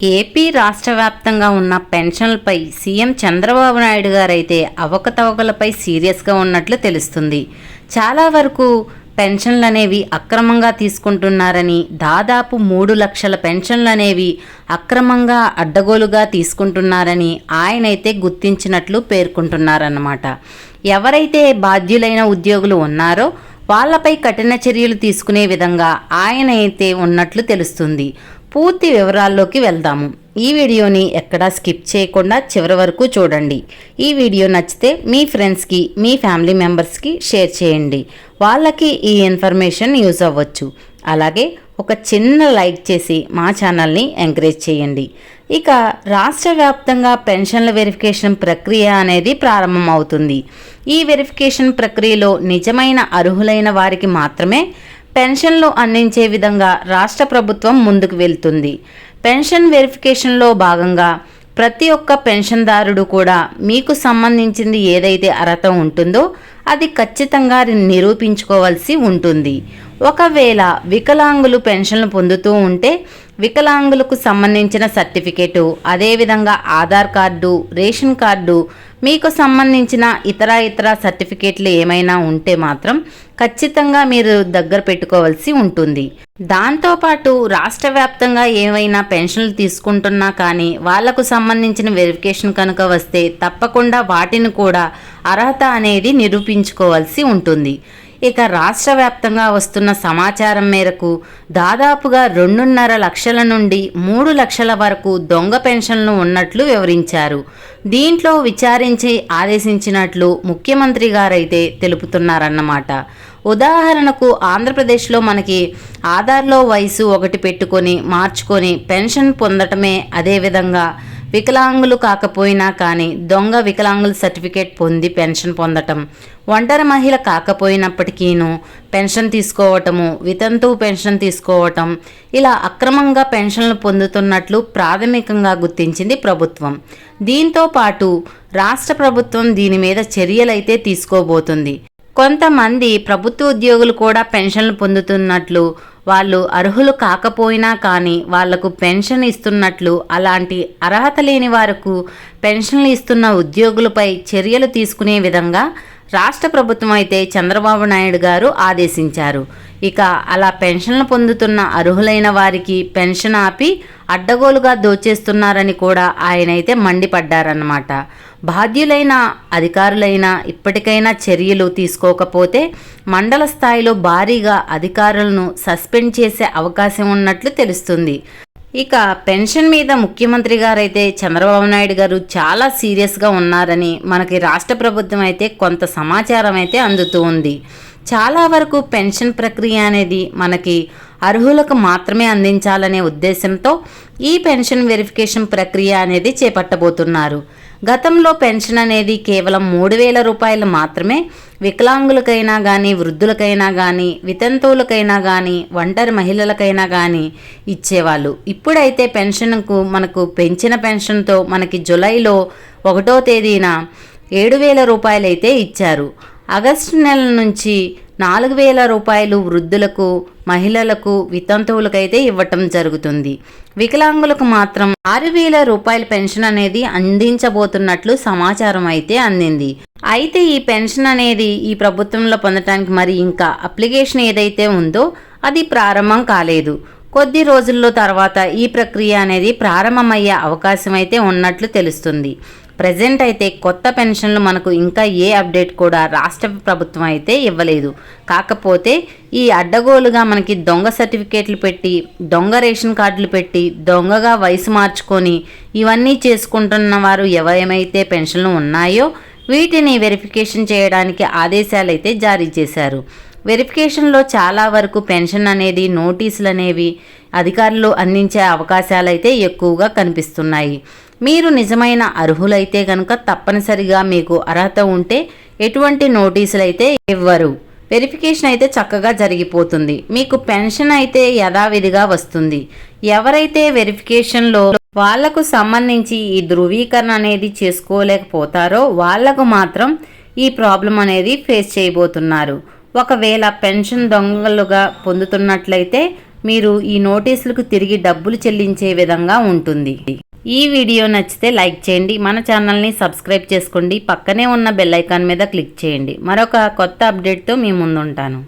AP రాష్ట్ర వ్యాప్తంగా ఉన్న పెన్షన్లపై సీఎం చంద్రబాబు నాయుడు గారైతే అవకతవకలపై సీరియస్గా ఉన్నట్లు తెలుస్తుంది. చాలా వరకు పెన్షన్లు అనేవి అక్రమంగా తీసుకుంటున్నారని దాదాపు మూడు లక్షల పెన్షన్లు అనేవి అక్రమంగా అడ్డగోలుగా తీసుకుంటున్నారని ఆయనైతే గుర్తించినట్లు పేర్కొంటున్నారన్నమాట. ఎవరైతే బాధ్యులైన ఉద్యోగులు ఉన్నారో వాళ్ళపై కఠిన చర్యలు తీసుకునే విధంగా ఆయన అయితే ఉన్నట్లు తెలుస్తుంది. పూర్తి వివరాల్లోకి వెళ్దాము. ఈ వీడియోని ఎక్కడా స్కిప్ చేయకుండా చివరి వరకు చూడండి. ఈ వీడియో నచ్చితే మీ ఫ్రెండ్స్కి మీ ఫ్యామిలీ మెంబర్స్కి షేర్ చేయండి. వాళ్ళకి ఈ ఇన్ఫర్మేషన్ యూజ్ అవ్వచ్చు. అలాగే ఒక చిన్న లైక్ చేసి మా ఛానల్ని ఎంకరేజ్ చేయండి. ఇక రాష్ట్ర వ్యాప్తంగా పెన్షన్ల వెరిఫికేషన్ ప్రక్రియ అనేది ప్రారంభమవుతుంది. ఈ వెరిఫికేషన్ ప్రక్రియలో నిజమైన అర్హులైన వారికి మాత్రమే పెన్షన్లు అందించే విధంగా రాష్ట్ర ప్రభుత్వం ముందుకు వెళ్తుంది. పెన్షన్ వెరిఫికేషన్లో భాగంగా ప్రతి ఒక్క పెన్షన్దారుడు కూడా మీకు సంబంధించింది ఏదైతే అర్హత ఉంటుందో అది ఖచ్చితంగా నిరూపించుకోవాల్సి ఉంటుంది. ఒకవేళ వికలాంగులు పెన్షన్లు పొందుతూ ఉంటే వికలాంగులకు సంబంధించిన సర్టిఫికేటు అదేవిధంగా ఆధార్ కార్డు రేషన్ కార్డు మీకు సంబంధించిన ఇతర ఇతర సర్టిఫికేట్లు ఏమైనా ఉంటే మాత్రం ఖచ్చితంగా మీరు దగ్గర పెట్టుకోవాల్సి ఉంటుంది. దాంతోపాటు రాష్ట్ర వ్యాప్తంగా ఏవైనా పెన్షన్లు తీసుకుంటున్నా కానీ వాళ్ళకు సంబంధించిన వెరిఫికేషన్ కనుక వస్తే తప్పకుండా వాటిని కూడా అర్హత అనేది నిరూపించుకోవాల్సి ఉంటుంది. ఇక రాష్ట్ర వ్యాప్తంగా వస్తున్న సమాచారం మేరకు దాదాపుగా రెండున్నర లక్షల నుండి మూడు లక్షల వరకు దొంగ పెన్షన్లు ఉన్నట్లు వివరించారు. దీంట్లో విచారించి ఆదేశించినట్లు ముఖ్యమంత్రి గారైతే తెలుపుతున్నారన్నమాట. ఉదాహరణకు ఆంధ్రప్రదేశ్లో మనకి ఆధార్లో వయసు ఒకటి పెట్టుకొని మార్చుకొని పెన్షన్ పొందటమే అదేవిధంగా వికలాంగులు కాకపోయినా కానీ దొంగ వికలాంగుల సర్టిఫికేట్ పొంది పెన్షన్ పొందటం ఒంటరి మహిళ కాకపోయినప్పటికీను పెన్షన్ తీసుకోవటము వితంతువు పెన్షన్ తీసుకోవటం ఇలా అక్రమంగా పెన్షన్లు పొందుతున్నట్లు ప్రాథమికంగా గుర్తించింది ప్రభుత్వం. దీంతో పాటు రాష్ట్ర ప్రభుత్వం దీని మీద చర్యలైతే తీసుకోబోతుంది. కొంతమంది ప్రభుత్వ ఉద్యోగులు కూడా పెన్షన్లు పొందుతున్నట్లు వాళ్ళు అర్హులు కాకపోయినా కానీ వాళ్ళకు పెన్షన్ ఇస్తున్నట్లు అలాంటి అర్హత లేని వారికి పెన్షన్లు ఇస్తున్న ఉద్యోగులపై చర్యలు తీసుకునే విధంగా రాష్ట్ర ప్రభుత్వం అయితే చంద్రబాబు నాయుడు గారు ఆదేశించారు. ఇక అలా పెన్షన్లు పొందుతున్న అర్హులైన వారికి పెన్షన్ ఆపి అడ్డగోలుగా దోచేస్తున్నారని కూడా ఆయనైతే మండిపడ్డారన్నమాట. బాధ్యులైన అధికారులైనా ఇప్పటికైనా చర్యలు తీసుకోకపోతే మండల స్థాయిలో భారీగా అధికారులను సస్పెండ్ చేసే అవకాశం ఉన్నట్లు తెలుస్తుంది. ఇక పెన్షన్ మీద ముఖ్యమంత్రి గారైతే చంద్రబాబు నాయుడు గారు చాలా సీరియస్గా ఉన్నారని మనకి రాష్ట్ర ప్రభుత్వం అయితే కొంత సమాచారం అయితే అందుతూ ఉంది. చాలా వరకు పెన్షన్ ప్రక్రియ అనేది మనకి అర్హులకు మాత్రమే అందించాలనే ఉద్దేశంతో ఈ పెన్షన్ వెరిఫికేషన్ ప్రక్రియ అనేది చేపట్టబోతున్నారు. గతంలో పెన్షన్ అనేది కేవలం మూడు వేల రూపాయలు మాత్రమే వికలాంగులకైనా కానీ వృద్ధులకైనా కానీ వితంతువులకైనా కానీ ఒంటరి మహిళలకైనా కానీ ఇచ్చేవాళ్ళు. ఇప్పుడైతే పెన్షన్కు మనకు పెంచిన పెన్షన్తో మనకి జులైలో ఒకటో తేదీన ఏడు వేల రూపాయలైతే ఇచ్చారు. ఆగస్టు నెల నుంచి నాలుగు వేల రూపాయలు వృద్ధులకు మహిళలకు వితంతువులకైతే ఇవ్వటం జరుగుతుంది. వికలాంగులకు మాత్రం ఆరు వేల రూపాయల పెన్షన్ అనేది అందించబోతున్నట్లు సమాచారం అయితే అందింది. అయితే ఈ పెన్షన్ అనేది ఈ ప్రభుత్వంలో పొందటానికి మరి ఇంకా అప్లికేషన్ ఏదైతే ఉందో అది ప్రారంభం కాలేదు. కొద్ది రోజుల్లో తర్వాత ఈ ప్రక్రియ అనేది ప్రారంభమయ్యే అవకాశం అయితే ఉన్నట్లు తెలుస్తుంది. ప్రజెంట్ అయితే కొత్త పెన్షన్లు మనకు ఇంకా ఏ అప్డేట్ కూడా రాష్ట్ర ప్రభుత్వం అయితే ఇవ్వలేదు. కాకపోతే ఈ అడ్డగోలుగా మనకి దొంగ సర్టిఫికేట్లు పెట్టి దొంగ రేషన్ కార్డులు పెట్టి దొంగగా వయసు మార్చుకొని ఇవన్నీ చేసుకుంటున్న వారు ఎవరేమైతే పెన్షన్లు ఉన్నాయో వీటిని వెరిఫికేషన్ చేయడానికి ఆదేశాలు అయితే జారీ చేశారు. వెరిఫికేషన్లో చాలా వరకు పెన్షన్ అనేది నోటీసులు అనేవి అధికారులు అందించే అవకాశాలు అయితే ఎక్కువగా కనిపిస్తున్నాయి. మీరు నిజమైన అర్హులైతే కనుక తప్పనిసరిగా మీకు అర్హత ఉంటే ఎటువంటి నోటీసులు అయితే ఇవ్వరు. వెరిఫికేషన్ అయితే చక్కగా జరిగిపోతుంది. మీకు పెన్షన్ అయితే యథావిధిగా వస్తుంది. ఎవరైతే వెరిఫికేషన్లో వాళ్ళకు సంబంధించి ఈ ధృవీకరణ అనేది చేసుకోలేకపోతారో వాళ్ళకు మాత్రం ఈ ప్రాబ్లం అనేది ఫేస్ చేయబోతున్నారు. ఒకవేళ పెన్షన్ దొంగలుగా పొందుతున్నట్లయితే మీరు ఈ నోటీసులకు తిరిగి డబ్బులు చెల్లించే విధంగా ఉంటుంది. ఈ వీడియో నచ్చితే లైక్ చేయండి మన ఛానల్ని సబ్స్క్రైబ్ చేసుకోండి పక్కనే ఉన్న బెల్ ఐకాన్ మీద క్లిక్ చేయండి. మరొక కొత్త అప్డేట్తో మీ ముందుంటాను.